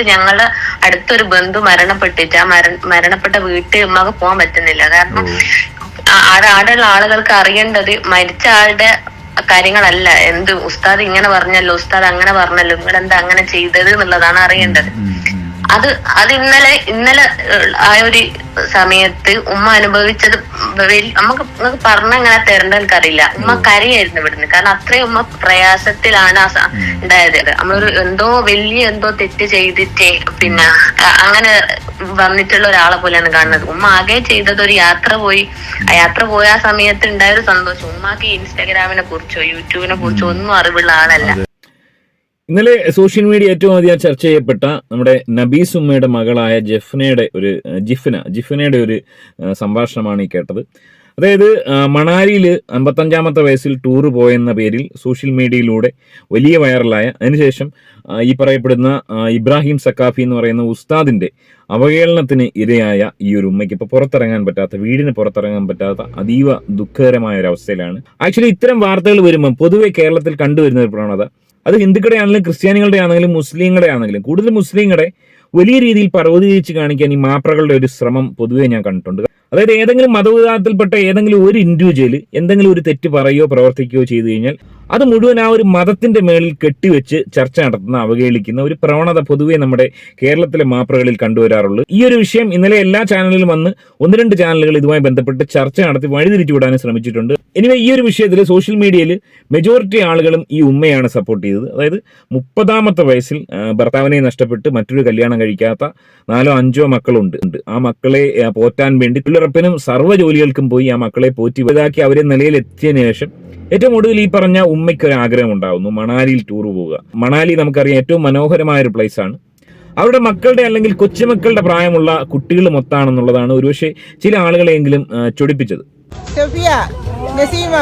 സമയത്ത് ഞങ്ങളുടെ അടുത്തൊരു ബന്ധു മരണപ്പെട്ടിട്ട് ആ മര മരണപ്പെട്ട വീട്ടിൽ ഉമ്മക്ക് പോകാൻ പറ്റുന്നില്ല. കാരണം ആടെയുള്ള ആളുകൾക്ക് അറിയേണ്ടത് മരിച്ച ആളുടെ കാര്യങ്ങളല്ല. എന്ത് ഉസ്താദ് ഇങ്ങനെ പറഞ്ഞല്ലോ ഉസ്താദ് അങ്ങനെ പറഞ്ഞല്ലോ നിങ്ങൾ എന്താ അങ്ങനെ ചെയ്തത് എന്നുള്ളതാണ് അറിയേണ്ടത്. അത് അത് ഇന്നലെ ഇന്നലെ ആ ഒരു സമയത്ത് ഉമ്മ അനുഭവിച്ചത് നമുക്ക് നമുക്ക് പറഞ്ഞങ്ങനെ തരേണ്ട എനിക്കറിയില്ല. ഉമ്മ കരയായിരുന്നു ഇവിടുന്ന്. കാരണം അത്രയും ഉമ്മ പ്രയാസത്തിലാണ് ആ ഉണ്ടായത്. നമ്മളൊരു എന്തോ വലിയ എന്തോ തെറ്റ് ചെയ്തിട്ടേ പിന്നെ അങ്ങനെ വന്നിട്ടുള്ള ഒരാളെ പോലെയാണ് കാണുന്നത്. ഉമ്മ ആകെ ചെയ്തത് ഒരു യാത്ര പോയി. ആ യാത്ര പോയ ആ സമയത്ത് ഉണ്ടായ ഒരു സന്തോഷം. ഉമ്മാക്ക് ഇൻസ്റ്റാഗ്രാമിനെ കുറിച്ചോ യൂട്യൂബിനെ കുറിച്ചോ ഒന്നും അറിവുള്ള ആളല്ല. ഇന്നലെ സോഷ്യൽ മീഡിയ ഏറ്റവും അധികം ചർച്ച ചെയ്യപ്പെട്ട നമ്മുടെ നബീസ് ഉമ്മയുടെ മകളായ ജെഫ്നയുടെ ഒരു ജിഫ്ന ജിഫ്നയുടെ ഒരു സംഭാഷണമാണ് ഈ കേട്ടത്. അതായത് മണാലിയിൽ അമ്പത്തഞ്ചാമത്തെ വയസ്സിൽ ടൂർ പോയെന്ന പേരിൽ സോഷ്യൽ മീഡിയയിലൂടെ വലിയ വൈറലായ അതിനുശേഷം ഈ പറയപ്പെടുന്ന ഇബ്രാഹിം സക്കാഫി എന്ന് പറയുന്ന ഉസ്താദിന്റെ അവഹേളനത്തിന് ഇരയായ ഈ ഒരു ഉമ്മയ്ക്ക് ഇപ്പോൾ പുറത്തിറങ്ങാൻ പറ്റാത്ത വീടിന് പുറത്തിറങ്ങാൻ പറ്റാത്ത അതീവ ദുഃഖകരമായ ഒരു അവസ്ഥയിലാണ്. ആക്ച്വലി ഇത്തരം വാർത്തകൾ വരുമ്പോൾ പൊതുവെ കേരളത്തിൽ കണ്ടുവരുന്ന ഒരു പ്രവണത അത് ഹിന്ദുക്കളുടെ ആണെങ്കിലും ക്രിസ്ത്യാനികളുടെ ആണെങ്കിലും മുസ്ലിങ്ങളുടെ ആണെങ്കിലും കൂടുതൽ മുസ്ലിങ്ങളുടെ വലിയ രീതിയിൽ പർവതീകരിച്ച് കാണിക്കാൻ ഈ മാപ്രകളുടെ ഒരു ശ്രമം പൊതുവേ ഞാൻ കണ്ടിട്ടുണ്ട്. അതായത് ഏതെങ്കിലും മതവിഭാഗത്തിൽപ്പെട്ട ഏതെങ്കിലും ഒരു ഇൻഡിവിജ്വൽ എന്തെങ്കിലും ഒരു തെറ്റ് പറയുകയോ പ്രവർത്തിക്കുകയോ ചെയ്തു കഴിഞ്ഞാൽ അത് മുഴുവൻ ആ ഒരു മതത്തിന്റെ മേളിൽ കെട്ടിവെച്ച് ചർച്ച നടത്തുന്ന അവഹേളിക്കുന്ന ഒരു പ്രവണത പൊതുവെ നമ്മുടെ കേരളത്തിലെ മാപ്രകളിൽ കണ്ടുവരാറുള്ളൂ. ഈ ഒരു വിഷയം ഇന്നലെ എല്ലാ ചാനലിലും വന്ന് ഒന്ന് രണ്ട് ചാനലുകൾ ഇതുമായി ബന്ധപ്പെട്ട് ചർച്ച നടത്തി വഴിതിരിച്ചു വിടാനും ശ്രമിച്ചിട്ടുണ്ട്. എനിവേ ഈ ഒരു വിഷയത്തിൽ സോഷ്യൽ മീഡിയയിൽ മെജോറിറ്റി ആളുകളും ഈ ഉമ്മയാണ് സപ്പോർട്ട് ചെയ്തത്. അതായത് മുപ്പതാമത്തെ വയസ്സിൽ ഭർത്താവിനെ നഷ്ടപ്പെട്ട് മറ്റൊരു കല്യാണം കഴിക്കാത്ത നാലോ അഞ്ചോ മക്കളുണ്ട്. ആ മക്കളെ പോറ്റാൻ വേണ്ടി തൊഴിലുറപ്പിനും സർവ ജോലികൾക്കും പോയി ആ മക്കളെ പോറ്റി വലുതാക്കി അവരെ നിലയിൽ എത്തിയതിനു ശേഷം ഏറ്റവും ഒടുവിൽ ഈ പറഞ്ഞ ഉമ്മയ്ക്ക് ഒരു ആഗ്രഹം ഉണ്ടാവുന്നു. മണാലിയിൽ ടൂർ പോവുക. മണാലി നമുക്കറിയാം ഏറ്റവും മനോഹരമായ ഒരു പ്ലേസ് ആണ്. അവരുടെ മക്കളുടെ അല്ലെങ്കിൽ കൊച്ചുമക്കളുടെ പ്രായമുള്ള കുട്ടികൾ മൊത്താണെന്നുള്ളതാണ് ഒരുപക്ഷെ ചില ആളുകളെങ്കിലും ചൊടിപ്പിച്ചത്. ഷഫിയ നസീമ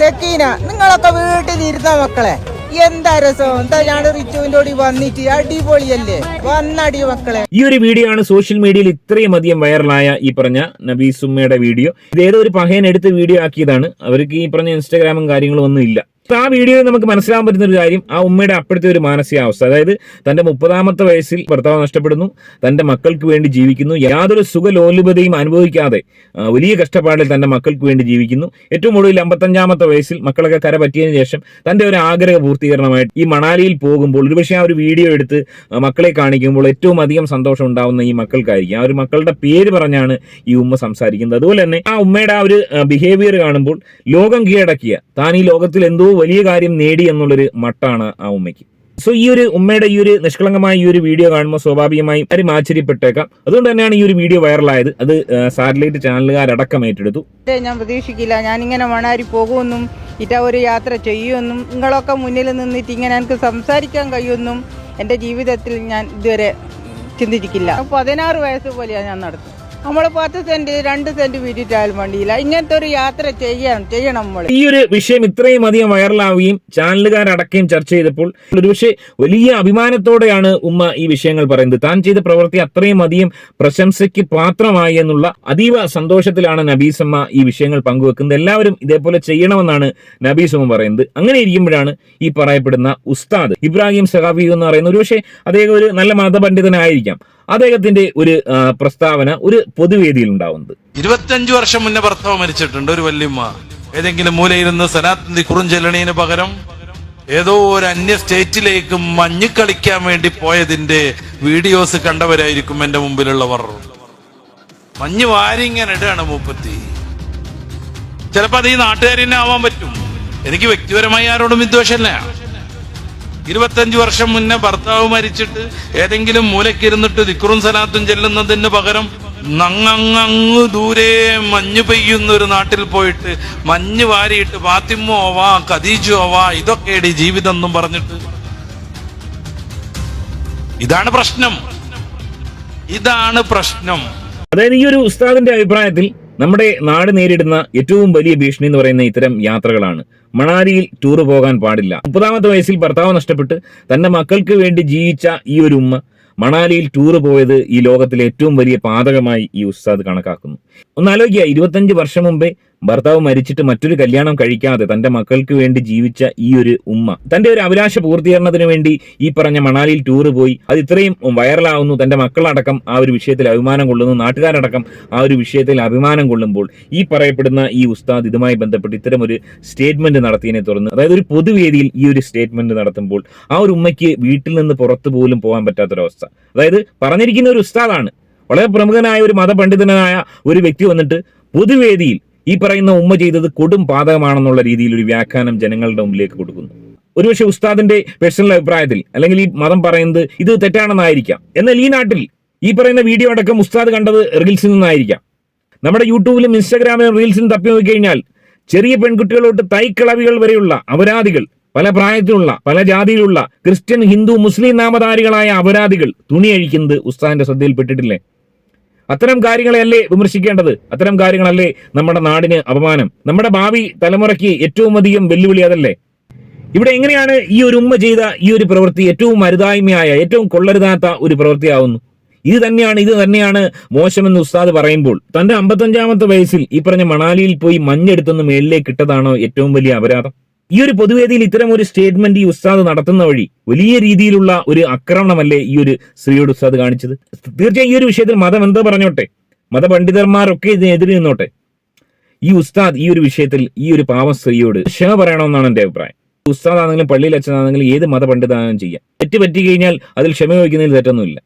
സക്കീന നിങ്ങളൊക്കെ വീട്ടിലിരുന്ന മക്കളെ. എന്താ രസം. ഞാൻ റിച്ചുവിന്റെ കൂടി വന്നിട്ട് അടിപൊളിയല്ലേ? വന്നടി മക്കളെ. ഈ ഒരു വീഡിയോ ആണ് സോഷ്യൽ മീഡിയയിൽ ഇത്രയും അധികം വൈറലായ ഈ പറഞ്ഞ നബീസുമ്മയുടെ വീഡിയോ ഇത് ഏതോ ഒരു പഹയൻ എടുത്ത് വീഡിയോ ആക്കിയതാണ്. അവർക്ക് ഈ പറഞ്ഞ ഇൻസ്റ്റാഗ്രാമും കാര്യങ്ങളും ഒന്നും ഇല്ല. അപ്പൊ ആ വീഡിയോയിൽ നമുക്ക് മനസ്സിലാക്കാൻ പറ്റുന്ന ഒരു കാര്യം ആ ഉമ്മയുടെ അപ്പോഴത്തെ ഒരു മാനസികാവസ്ഥ അതായത് തന്റെ മുപ്പതാമത്തെ വയസ്സിൽ ഭർത്താവ് നഷ്ടപ്പെടുന്നു തന്റെ മക്കൾക്ക് വേണ്ടി ജീവിക്കുന്നു യാതൊരു സുഖലോലുപതയും അനുഭവിക്കാതെ വലിയ കഷ്ടപ്പാടിൽ തന്റെ മക്കൾക്ക് വേണ്ടി ജീവിക്കുന്നു. ഏറ്റവും ഒടുവിൽ അമ്പത്തഞ്ചാമത്തെ വയസ്സിൽ മക്കളൊക്കെ കര പറ്റിയതിനു ശേഷം തന്റെ ഒരു ആഗ്രഹ പൂർത്തീകരണമായിട്ട് ഈ മണാലിയിൽ പോകുമ്പോൾ ഒരുപക്ഷെ ആ ഒരു വീഡിയോ എടുത്ത് മക്കളെ കാണിക്കുമ്പോൾ ഏറ്റവും അധികം സന്തോഷം ഉണ്ടാവുന്ന ഈ മക്കൾക്കായിരിക്കും. ആ ഒരു മക്കളുടെ പേര് പറഞ്ഞാണ് ഈ ഉമ്മ സംസാരിക്കുന്നത്. അതുപോലെ തന്നെ ആ ഉമ്മയുടെ ആ ഒരു ബിഹേവിയർ കാണുമ്പോൾ ലോകം കീഴടക്കിയ താൻ ഈ ലോകത്തിൽ എന്തോ വലിയ കാര്യം നേടി എന്നുള്ളൊരു മട്ടാണ് ആ ഉമ്മയ്ക്ക്. സോ ഈ ഒരു ഉമ്മയുടെ ഈ ഒരു നിഷ്കളങ്കമായ ഈ ഒരു വീഡിയോ കാണുമ്പോൾ സ്വാഭാവികമായും കാര്യം ആശ്ചര്യപ്പെട്ടേക്കാം. അതുകൊണ്ട് തന്നെയാണ് ഈ ഒരു വീഡിയോ വൈറലായത് അത് സാറ്റലൈറ്റ് ചാനലുകാരടക്കം ഏറ്റെടുത്തു. ഞാൻ പ്രതീക്ഷിക്കില്ല. ഞാൻ ഇങ്ങനെ മണാരി പോകുമെന്നും ഇറ്റ ഒരു യാത്ര ചെയ്യുമെന്നും നിങ്ങളൊക്കെ മുന്നിൽ നിന്നിട്ട് ഇങ്ങനെ എനിക്ക് സംസാരിക്കാൻ കഴിയുമെന്നും എന്റെ ജീവിതത്തിൽ ഞാൻ ഇതുവരെ ചിന്തിച്ചിട്ടില്ല. പതിനാറ് വയസ്സ് പോലെയാണ് ഞാൻ നടത്തുന്നത്. നമ്മൾ പത്ത് സെന്റ് രണ്ട് സെന്റ് വീട്ടിട്ടായാലും വേണ്ടിയില്ല. ഇങ്ങനത്തെ ഒരു യാത്ര ചെയ്യണം ചെയ്യണം നമ്മൾ ഈ ഒരു വിഷയം ഇത്രയും അധികം വൈറലാവുകയും ചാനലുകാരടക്കുകയും ചർച്ച ചെയ്തപ്പോൾ ഒരുപക്ഷെ വലിയ അഭിമാനത്തോടെയാണ് ഉമ്മ ഈ വിഷയങ്ങൾ പറയുന്നത്. താൻ ചെയ്ത പ്രവൃത്തി അത്രയും അധികം പ്രശംസയ്ക്ക് പാത്രമായി എന്നുള്ള അതീവ സന്തോഷത്തിലാണ് നബീസമ്മ ഈ വിഷയങ്ങൾ പങ്കുവെക്കുന്നത്. എല്ലാവരും ഇതേപോലെ ചെയ്യണമെന്നാണ് നബീസമ്മ പറയുന്നത്. അങ്ങനെ ഇരിക്കുമ്പോഴാണ് ഈ പറയപ്പെടുന്ന ഉസ്താദ് ഇബ്രാഹിം സഹാബി എന്ന് പറയുന്ന ഒരുപക്ഷെ അദ്ദേഹം ഒരു നല്ല മതപണ്ഡിതനായിരിക്കാം. അദ്ദേഹത്തിന്റെ ഒരു പ്രസ്താവന ഒരു പൊതുവേദിയിൽ ഉണ്ടാവുന്നത്. ഇരുപത്തിയഞ്ചു വർഷം മുന്നേ ഭർത്താവ് മരിച്ചിട്ടുണ്ട് ഒരു വല്യമ്മ. ഏതെങ്കിലും മൂലയിരുന്ന് സനാത്തിന്റെ കുറുഞ്ചെല്ലണീന് പകരം ഏതോ ഒരു അന്യ സ്റ്റേറ്റിലേക്ക് മഞ്ഞ് കളിക്കാൻ വേണ്ടി പോയതിന്റെ വീഡിയോസ് കണ്ടവരായിരിക്കും എന്റെ മുമ്പിലുള്ളവർ. മഞ്ഞ് വാരിങ്ങനെ ഇടാണ് മൂപ്പത്തി. ചിലപ്പോ അത് ഈ നാട്ടുകാരി ആവാൻ പറ്റും. എനിക്ക് വ്യക്തിപരമായി ആരോടും വിദ്വേഷമല്ല. ഇരുപത്തഞ്ചു വർഷം മുന്നേ ഭർത്താവ് മരിച്ചിട്ട് ഏതെങ്കിലും മൂലക്കിരുന്നിട്ട് ദിക്റും സലാത്തും ചെല്ലുന്നതിന് പകരം നങ്ങങ്ങ് ദൂരെ മഞ്ഞ് പെയ്യുന്ന ഒരു നാട്ടിൽ പോയിട്ട് മഞ്ഞ് വാരിയിട്ട് ഫാത്തിമോ ആവാ ഖദീജോ ആവാ ഇതൊക്കെയാണ് ഈ ജീവിതം എന്നും പറഞ്ഞിട്ട്. ഇതാണ് പ്രശ്നം. ഇതാണ് പ്രശ്നം. അതായത് ഈ ഒരു ഉസ്താദിന്റെ അഭിപ്രായത്തിൽ നമ്മുടെ നാട് നേരിടുന്ന ഏറ്റവും വലിയ ഭീഷണി എന്ന് പറയുന്ന ഇത്തരം യാത്രകളാണ്. മണാലിയിൽ ടൂർ പോകാൻ പാടില്ല. മുപ്പതാമത്തെ വയസ്സിൽ ഭർത്താവ് നഷ്ടപ്പെട്ട് തന്റെ മക്കൾക്ക് വേണ്ടി ജീവിച്ച ഈ ഒരു ഉമ്മ മണാലിയിൽ ടൂർ പോയത് ഈ ലോകത്തിലെ ഏറ്റവും വലിയ പാതകമായി ഈ ഉസ്താദ് കണക്കാക്കുന്നു. ഒന്ന് ആലോചിക്കുക ഇരുപത്തഞ്ച് വർഷം മുമ്പേ ഭർത്താവ് മരിച്ചിട്ട് മറ്റൊരു കല്യാണം കഴിക്കാതെ തന്റെ മക്കൾക്ക് വേണ്ടി ജീവിച്ച ഈ ഒരു ഉമ്മ തന്റെ ഒരു അഭിലാഷ പൂർത്തീകരണത്തിന് വേണ്ടി ഈ പറഞ്ഞ മണാലിയിൽ ടൂർ പോയി. അത് ഇത്രയും വൈറലാവുന്നു തന്റെ മക്കളടക്കം ആ ഒരു വിഷയത്തിൽ അഭിമാനം കൊള്ളുന്നു. നാട്ടുകാരടക്കം ആ ഒരു വിഷയത്തിൽ അഭിമാനം കൊള്ളുമ്പോൾ ഈ പറയപ്പെടുന്ന ഈ ഉസ്താദ് ഇതുമായി ബന്ധപ്പെട്ട് ഇത്തരം ഒരു സ്റ്റേറ്റ്മെന്റ് നടത്തിയതിനെ തുടർന്ന് അതായത് ഒരു പൊതുവേദിയിൽ ഈ ഒരു സ്റ്റേറ്റ്മെന്റ് നടത്തുമ്പോൾ ആ ഒരു ഉമ്മയ്ക്ക് വീട്ടിൽ നിന്ന് പുറത്തു പോലും പോകാൻ പറ്റാത്തൊരവസ്ഥ. അതായത് പറഞ്ഞിരിക്കുന്ന ഒരു ഉസ്താദാണ്. വളരെ പ്രമുഖനായ ഒരു മതപണ്ഡിതനായ ഒരു വ്യക്തി വന്നിട്ട് പൊതുവേദിയിൽ ഈ പറയുന്ന ഉമ്മ ചെയ്തത് കൊടും പാതകമാണെന്നുള്ള രീതിയിൽ ഒരു വ്യാഖ്യാനം ജനങ്ങളുടെ മുമ്പിലേക്ക് കൊടുക്കുന്നു. ഒരുപക്ഷെ ഉസ്താദിന്റെ പേഴ്സണൽ അഭിപ്രായത്തിൽ അല്ലെങ്കിൽ ഈ മതം പറയുന്നത് ഇത് തെറ്റാണെന്നായിരിക്കാം. എന്നാൽ ഈ നാട്ടിൽ ഈ പറയുന്ന വീഡിയോ അടക്കം ഉസ്താദ് കണ്ടത് റീൽസിൽ നിന്നായിരിക്കാം. നമ്മുടെ യൂട്യൂബിലും ഇൻസ്റ്റാഗ്രാമിലും റീൽസിലും തപ്പി നോക്കിക്കഴിഞ്ഞാൽ ചെറിയ പെൺകുട്ടികളോട്ട് തൈക്കളവികൾ വരെയുള്ള അപരാധികൾ പല പ്രായത്തിലുള്ള പല ജാതിയിലുള്ള ക്രിസ്ത്യൻ ഹിന്ദു മുസ്ലിം നാമധാരികളായ അപരാധികൾ തുണി അഴിക്കുന്നത് ഉസ്താദിന്റെ ശ്രദ്ധയിൽപ്പെട്ടിട്ടില്ലേ? അത്തരം കാര്യങ്ങളെയല്ലേ വിമർശിക്കേണ്ടത്? അത്തരം കാര്യങ്ങളല്ലേ നമ്മുടെ നാടിന് അപമാനം? നമ്മുടെ ഭാവി തലമുറയ്ക്ക് ഏറ്റവും അധികം വെല്ലുവിളി അതല്ലേ? ഇവിടെ എങ്ങനെയാണ് ഈ ഒരു ഉമ്മ ചെയ്ത ഈ ഒരു പ്രവൃത്തി ഏറ്റവും അരുതായ്മയായ ഏറ്റവും കൊള്ളരുതാത്ത ഒരു പ്രവൃത്തിയാവുന്നു ഇത് തന്നെയാണ് ഇത് തന്നെയാണ് മോശമെന്ന് ഉസ്താദ് പറയുമ്പോൾ. തന്റെ അമ്പത്തഞ്ചാമത്തെ വയസ്സിൽ ഈ പറഞ്ഞ മണാലിയിൽ പോയി മഞ്ഞെടുത്തൊന്ന് മേലിലേക്ക് ഇട്ടതാണോ ഏറ്റവും വലിയ അപരാധം? ഈ ഒരു പൊതുവേദിയിൽ ഇത്തരം ഒരു സ്റ്റേറ്റ്മെന്റ് ഈ ഉസ്താദ് നടത്തുന്ന വഴി വലിയ രീതിയിലുള്ള ഒരു ആക്രമണമല്ലേ ഈ ഒരു സ്ത്രീയോട് ഉസ്താദ് കാണിച്ചത്? തീർച്ചയായും ഈ ഒരു വിഷയത്തിൽ മതം എന്തോ പറഞ്ഞോട്ടെ? മതപണ്ഡിതന്മാരൊക്കെ ഇതിനെതിരെ നിന്നോട്ടെ? ഈ ഉസ്താദ് ഈ ഒരു വിഷയത്തിൽ ഈ ഒരു പാവം സ്ത്രീയോട് ക്ഷമ പറയണമെന്നാണ് എന്റെ അഭിപ്രായം. ഉസ്താദ് ആണെങ്കിലും പള്ളിയിൽ അച്ഛനാണെങ്കിലും ഏത് മതപണ്ഡിതാണെങ്കിലും ചെയ്യാം. തെറ്റ് പറ്റി കഴിഞ്ഞാൽ അതിൽ ക്ഷമ വയ്ക്കുന്നതിൽ തെറ്റൊന്നുമില്ല.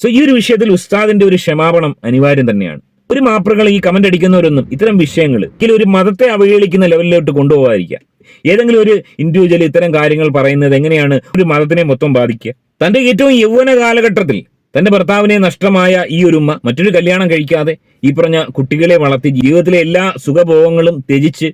സോ ഈ ഒരു വിഷയത്തിൽ ഉസ്താദിന്റെ ഒരു ക്ഷമാപണം അനിവാര്യം തന്നെയാണ്. ഒരു മാപ്രകൾ ഈ കമന്റ് അടിക്കുന്നവരൊന്നും ഇത്തരം വിഷയങ്ങൾ ഒരിക്കലും ഒരു മതത്തെ അവഹേളിക്കുന്ന ലെവലിലോട്ട് കൊണ്ടുപോകാതിരിക്കുക. ഏതെങ്കിലും ഒരു ഇൻഡിവിജ്വൽ ഇത്തരം കാര്യങ്ങൾ പറയുന്നത് എങ്ങനെയാണ് ഒരു മതത്തിനെ മൊത്തം ബാധിക്കുക? തന്റെ ഏറ്റവും യൗവന കാലഘട്ടത്തിൽ തന്റെ ഭർത്താവിനെ നഷ്ടമായ ഈ ഒരു ഉമ്മ മറ്റൊരു കല്യാണം കഴിക്കാതെ ഈ പറഞ്ഞ കുട്ടികളെ വളർത്തി ജീവിതത്തിലെ എല്ലാ സുഖഭോഗങ്ങളും ത്യജിച്ച്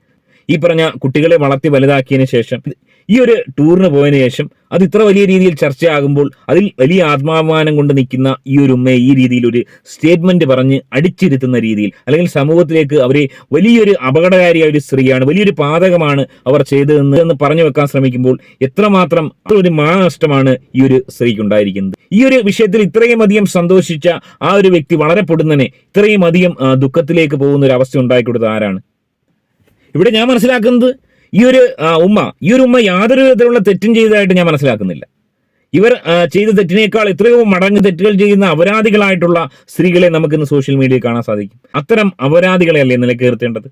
ഈ പറഞ്ഞ കുട്ടികളെ വളർത്തി വലുതാക്കിയതിനു ശേഷം ഈ ഒരു ടൂറിന് പോയതിനു ശേഷം അത് ഇത്ര വലിയ രീതിയിൽ ചർച്ചയാകുമ്പോൾ അതിൽ വലിയ ആത്മാഭിമാനം കൊണ്ട് നിൽക്കുന്ന ഈ ഒരു ഉമ്മയെ ഈ രീതിയിൽ ഒരു സ്റ്റേറ്റ്മെന്റ് പറഞ്ഞ് അടിച്ചിരുത്തുന്ന രീതിയിൽ അല്ലെങ്കിൽ സമൂഹത്തിലേക്ക് അവരെ വലിയൊരു അപകടകാരിയായ ഒരു സ്ത്രീയാണ് വലിയൊരു പാതകമാണ് അവർ ചെയ്തതെന്ന് എന്ന് പറഞ്ഞു വെക്കാൻ ശ്രമിക്കുമ്പോൾ എത്രമാത്രം ഒരു മാനനഷ്ടമാണ് ഈ ഒരു സ്ത്രീക്ക് ഉണ്ടായിരിക്കുന്നത് ഈ ഒരു വിഷയത്തിൽ ഇത്രയും അധികം സന്തോഷിച്ച ആ ഒരു വ്യക്തി വളരെ പൊടുന്നനെ ഇത്രയും അധികം ദുഃഖത്തിലേക്ക് പോകുന്ന ഒരു അവസ്ഥ ഉണ്ടായിക്കൊടുത്തത് ആരാണ്? ഇവിടെ ഞാൻ മനസ്സിലാക്കുന്നത് ഈ ഒരു ഉമ്മ ഈ ഒരു ഉമ്മ യാതൊരു വിധത്തിലുള്ള തെറ്റും ചെയ്തതായിട്ട് ഞാൻ മനസ്സിലാക്കുന്നില്ല. ഇവർ ചെയ്ത തെറ്റിനേക്കാൾ എത്രയോ മടങ്ങ് തെറ്റുകൾ ചെയ്യുന്ന അപരാധികളായിട്ടുള്ള സ്ത്രീകളെ നമുക്ക് നമുക്കിന്ന് സോഷ്യൽ മീഡിയയിൽ കാണാൻ സാധിക്കും. അത്തരം അപരാധികളെയല്ലേ നിലക്കേർത്തേണ്ടത്?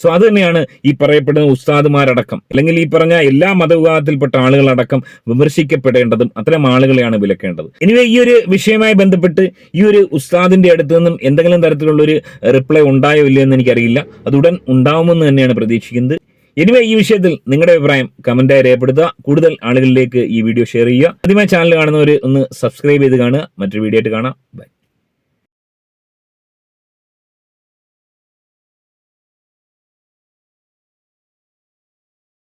സോ അത് തന്നെയാണ് ഈ പറയപ്പെടുന്ന ഉസ്താദുമാരടക്കം അല്ലെങ്കിൽ ഈ പറഞ്ഞ എല്ലാ മതവിഭാഗത്തിൽപ്പെട്ട ആളുകളടക്കം വിമർശിക്കപ്പെടേണ്ടതും അത്തരം ആളുകളെയാണ് വിലക്കേണ്ടത്. എനിവേ ഈ ഒരു വിഷയവുമായി ബന്ധപ്പെട്ട് ഈ ഒരു ഉസ്താദിന്റെ അടുത്ത് നിന്നും എന്തെങ്കിലും തരത്തിലുള്ള ഒരു റിപ്ലൈ ഉണ്ടായോ ഇല്ലയോ എന്ന് എനിക്കറിയില്ല. അത് ഉടൻ ഉണ്ടാവുമെന്ന് തന്നെയാണ് പ്രതീക്ഷിക്കുന്നത്. എനിവേ ഈ വിഷയത്തിൽ നിങ്ങളുടെ അഭിപ്രായം കമന്റായി രേഖപ്പെടുത്തുക. കൂടുതൽ ആളുകളിലേക്ക് ഈ വീഡിയോ ഷെയർ ചെയ്യുക. ആദ്യമായി ചാനൽ കാണുന്നവർ ഒന്ന് സബ്സ്ക്രൈബ് ചെയ്ത് കാണുക. മറ്റൊരു വീഡിയോ ആയിട്ട് കാണാം. ബൈ